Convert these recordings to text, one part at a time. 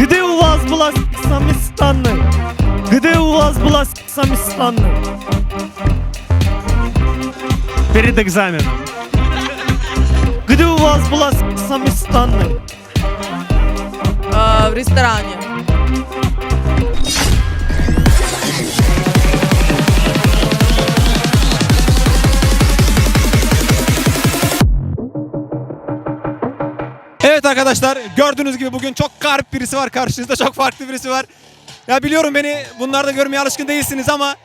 Где у вас была самистанная? Где у вас была самистанная? Перед экзаменом. Где у вас была самистанная? А, в ресторане. Arkadaşlar gördüğünüz gibi bugün çok garip birisi var karşınızda çok farklı birisi var. Ya biliyorum beni bunlarda görmeye alışkın değilsiniz ama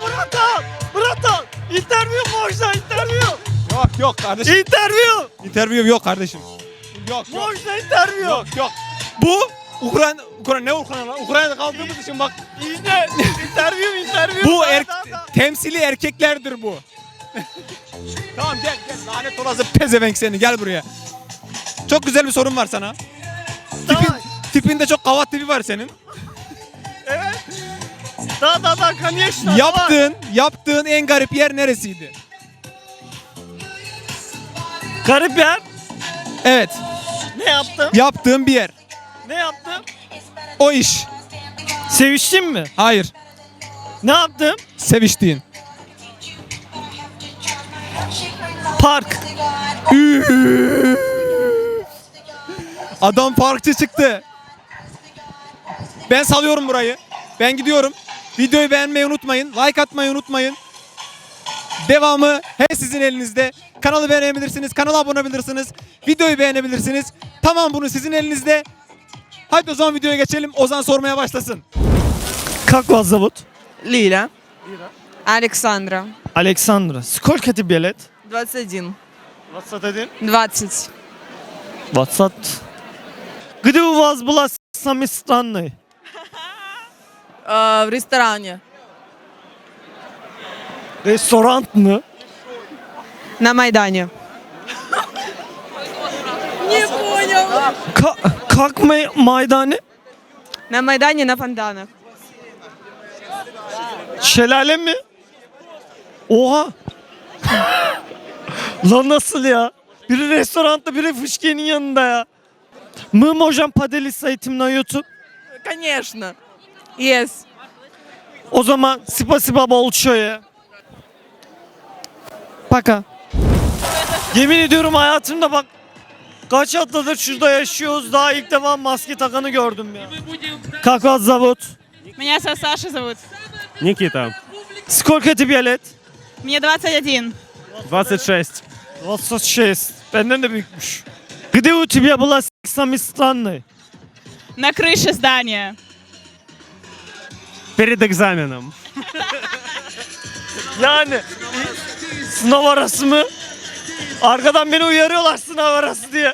Bratan! Bratan! Interview można, interview! yok yok kardeşim. Interview! Interview yok kardeşim. Yok yok Można interview! yok yok. Bu Ukrayna Ukrayna ne Ukrayna lan? Ukrayna'da kaldığımız için bak İşte interview, interview! bu er, temsili erkeklerdir bu. tamam gel gel lanet olası pezevenk seni gel buraya. Çok güzel bir sorun var sana. Tipin, Давай. tipinde çok kavat tipi var senin. Evet. Da da da, конечно. давай. Yaptığın, yaptığın en garip yer neresiydi? Garip yer. Evet, Ne yaptım? yaptığın bir yer. Ne yaptım? O iş. Seviştim mi? Hayır, Ne yaptım? seviştiğin. Park. Adam parkçı çıktı. Ben salıyorum burayı. Ben gidiyorum. Videoyu beğenmeyi unutmayın. Like atmayı unutmayın. Devamı her sizin elinizde. Kanalı beğenebilirsiniz. Kanala abone olabilirsiniz. Videoyu beğenebilirsiniz. Tamam bunu sizin elinizde. Hadi o zaman videoya geçelim. Ozan sormaya başlasın. Как вас зовут? Лиля. Александра. Александра. Сколько тебе лет? 21. 21. 20. 20. Где у вас была самый странный? Э, в ресторане. Restoran mı? На Майдане. Не понял. Ka как мы Maydani? На Майдане на фонтанах. Şelale mi? Oha. Lan nasıl ya? Biri restoranda biri fışkiyenin yanında ya. Мы можем поделиться этим на YouTube. Конечно. Yes. O zaman спасибо большое. Пока. Yemin ediyorum hayatımda bak kaç haftadır şurada yaşıyoruz daha ilk defa maske takanı gördüm ya. Как вас зовут? Меня Са- Саша зовут. Никита, Сколько тебе лет? Мне 21. 26. 26. Benden de büyükmüş. Где у тебя была самый странный? На крыше здания. Перед экзаменом. Yani sınav arası mı? Arkadan beni uyarıyorlar sınav arası diye.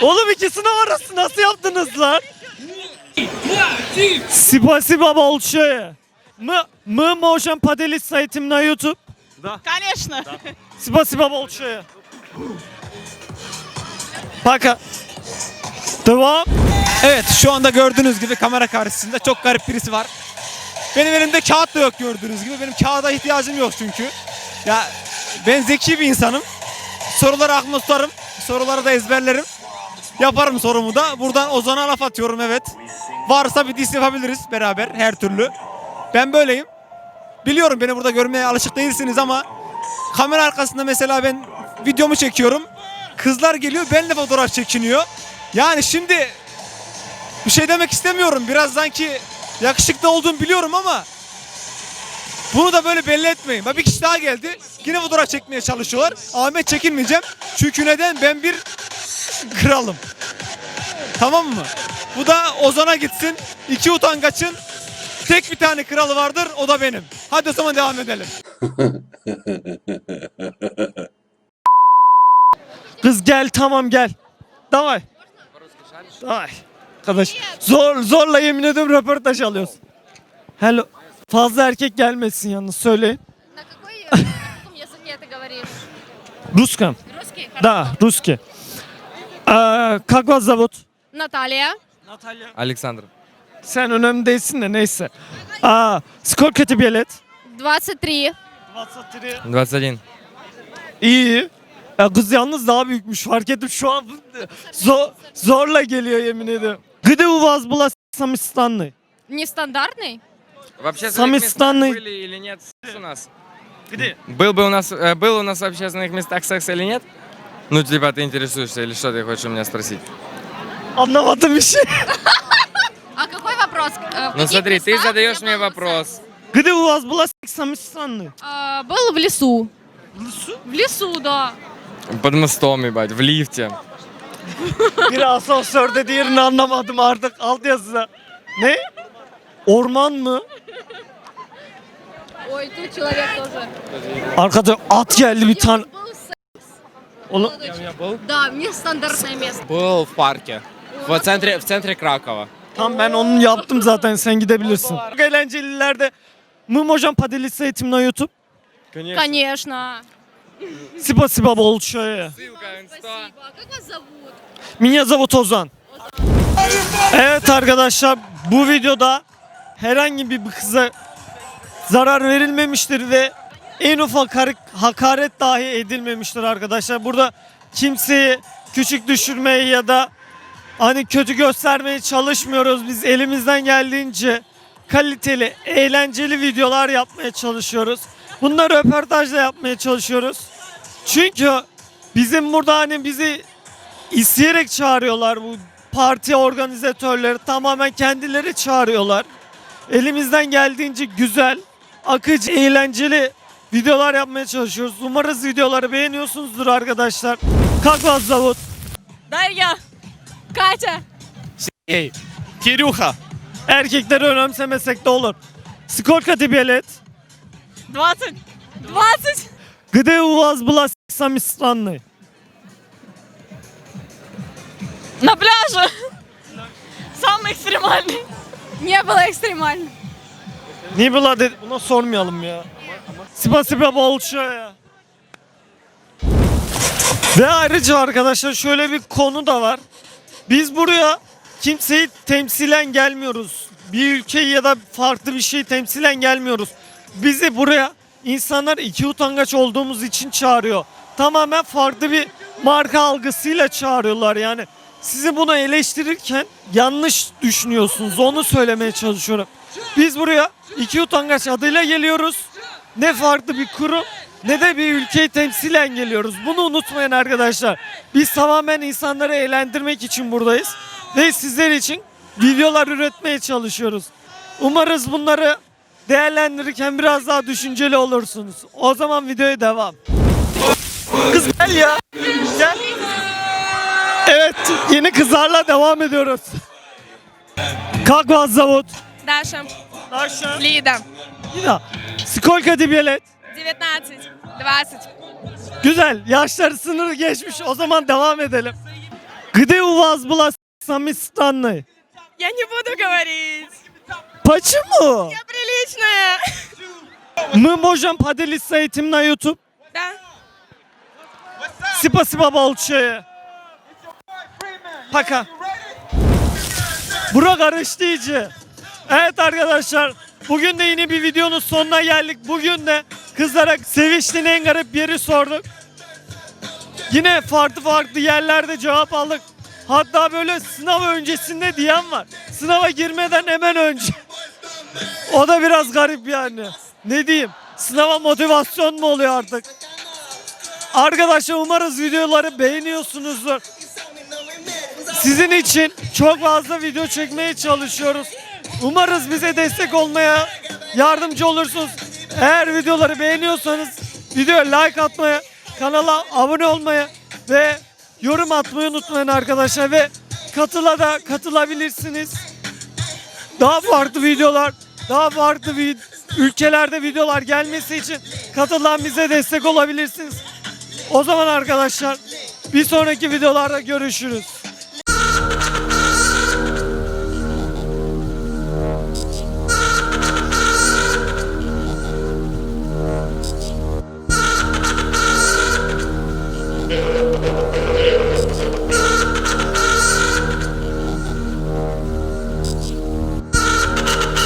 Oğlum iki sınav arası nasıl yaptınız lan? Спасибо большое. Мы, мы можем поделиться этим на YouTube. Конечно. Спасибо большое. Paka. Devam. Evet şu anda gördüğünüz gibi kamera karşısında çok garip birisi var. Benim elimde kağıt da yok gördüğünüz gibi. Benim kağıda ihtiyacım yok çünkü. Ya ben zeki bir insanım. Soruları aklıma tutarım. Soruları da ezberlerim. Yaparım sorumu da. Buradan Ozan'a laf atıyorum evet. Varsa bir diss yapabiliriz beraber her türlü. Ben böyleyim. Biliyorum beni burada görmeye alışık değilsiniz ama kamera arkasında mesela ben videomu çekiyorum. Kızlar geliyor benimle fotoğraf çekiniyor. Yani şimdi bir şey demek istemiyorum. Biraz sanki yakışıklı olduğumu biliyorum ama bunu da böyle belli etmeyin. Bak bir kişi daha geldi. Yine fotoğraf çekmeye çalışıyorlar. Ahmet çekinmeyeceğim. Çünkü neden? Ben bir kralım. Tamam mı? Bu da Ozan'a gitsin. İki utangaçın tek bir tane kralı vardır. O da benim. Hadi o zaman devam edelim. Kız gel tamam gel. Давай. Давай. Arkadaş zor zorla yemin ediyorum röportaj alıyoruz. Hello. Fazla erkek gelmesin yalnız söyleyin. На какой э, каком языке ты говоришь? Русском. Русский? Да, русский. Ee, как вас зовут? Наталья. Natalya. Александр. Sen önemli değilsin de neyse. Aa, сколько тебе лет? 23. 23. 21. İyi. Ya kız yalnız daha büyükmüş fark ettim şu an zor, zorla geliyor yemin ediyorum. Где у вас была самостанный? Нестандартный? В общественных Самый странный- были или нет секс у нас? Где? Был бы у нас, э, был у нас в общественных местах секс или нет? Ну, типа, ты интересуешься или что ты хочешь у меня спросить? Anlamadım bir şey. А какой вопрос? Э, в Ну, каких смотри, ты местах, задаешь мне был вопрос. Где у вас была самостанный? секс? А, Был в лесу. В лесу, да. Под мостом, ебать, в лифте. Bir asansörde diğerini anlamadım artık alt yazıda. Ne? Orman mı? Ой, тут человек тоже. Arkada at geldi bir tane. Был секс. Oğlum Да, нестандартное место. Был в парке. В центре, в центре Кракова. tam ben onu yaptım zaten sen gidebilirsin. Çok eğlencelilerde Мы можем поделиться этим на YouTube? Конечно. Спасибо большое. Ссылка, инста. Спасибо. А как вас зовут? Меня зовут Ozan. Evet arkadaşlar bu videoda herhangi bir kıza zarar verilmemiştir ve en ufak har- hakaret dahi edilmemiştir arkadaşlar. Burada kimseyi küçük düşürmeye ya da hani kötü göstermeye çalışmıyoruz. Biz elimizden geldiğince kaliteli, eğlenceli videolar yapmaya çalışıyoruz. Bunları röportajla yapmaya çalışıyoruz. Çünkü bizim burada hani bizi isteyerek çağırıyorlar bu parti organizatörleri tamamen kendileri çağırıyorlar. Elimizden geldiğince güzel, akıcı, eğlenceli videolar yapmaya çalışıyoruz. Umarız videoları beğeniyorsunuzdur arkadaşlar. Kakvaz Zavut. Derya. Kaça. Şey, Kiruha. Erkekleri önemsemesek de olur. Skolka ti bilet? 20. 20. Gde u vas bila самый странный? На пляже. Самый экстремальный. Не было экстремально. Niye bila dedi? Buna sormayalım ya. Spasiba большое. Ve ayrıca arkadaşlar şöyle bir konu da var. Biz buraya kimseyi temsilen gelmiyoruz. Bir ülkeyi ya da farklı bir şeyi temsilen gelmiyoruz. Bizi buraya insanlar iki utangaç olduğumuz için çağırıyor. Tamamen farklı bir marka algısıyla çağırıyorlar yani. Sizi bunu eleştirirken yanlış düşünüyorsunuz. Onu söylemeye çalışıyorum. Biz buraya iki utangaç adıyla geliyoruz. Ne farklı bir kurum ne de bir ülkeyi temsilen geliyoruz. Bunu unutmayın arkadaşlar. Biz tamamen insanları eğlendirmek için buradayız. Ve sizler için videolar üretmeye çalışıyoruz. Umarız bunları değerlendirirken biraz daha düşünceli olursunuz. O zaman videoya devam. Kız gel ya. Gel. Evet yeni kızlarla devam ediyoruz. Как вас зовут? Даша. Даша. Лида. Lina. Сколько тебе лет? 19. 20. Güzel. Yaşları sınırı geçmiş. O zaman devam edelim. Где у вас была самостанная? Я не буду говорить. Почему? Я приличная. Мы можем поделиться этим на YouTube? Да. Спасибо большое. Пока. Bura karıştı iyice. Evet arkadaşlar. Bugün de yine bir videonun sonuna geldik. Bugün de kızlara seviştiğin en garip yeri sorduk. Yine farklı farklı yerlerde cevap aldık. Hatta böyle sınav öncesinde diyen var. Sınava girmeden hemen önce. o da biraz garip yani. Ne diyeyim? Sınava motivasyon mu oluyor artık? Arkadaşlar umarız videoları beğeniyorsunuzdur. Sizin için çok fazla video çekmeye çalışıyoruz. Umarız bize destek olmaya yardımcı olursunuz. Eğer videoları beğeniyorsanız videoya like atmaya, kanala abone olmaya ve yorum atmayı unutmayın arkadaşlar ve katıla da katılabilirsiniz. Daha farklı videolar, daha farklı vid- ülkelerde videolar gelmesi için katılan bize destek olabilirsiniz. O zaman arkadaşlar bir sonraki videolarda görüşürüz.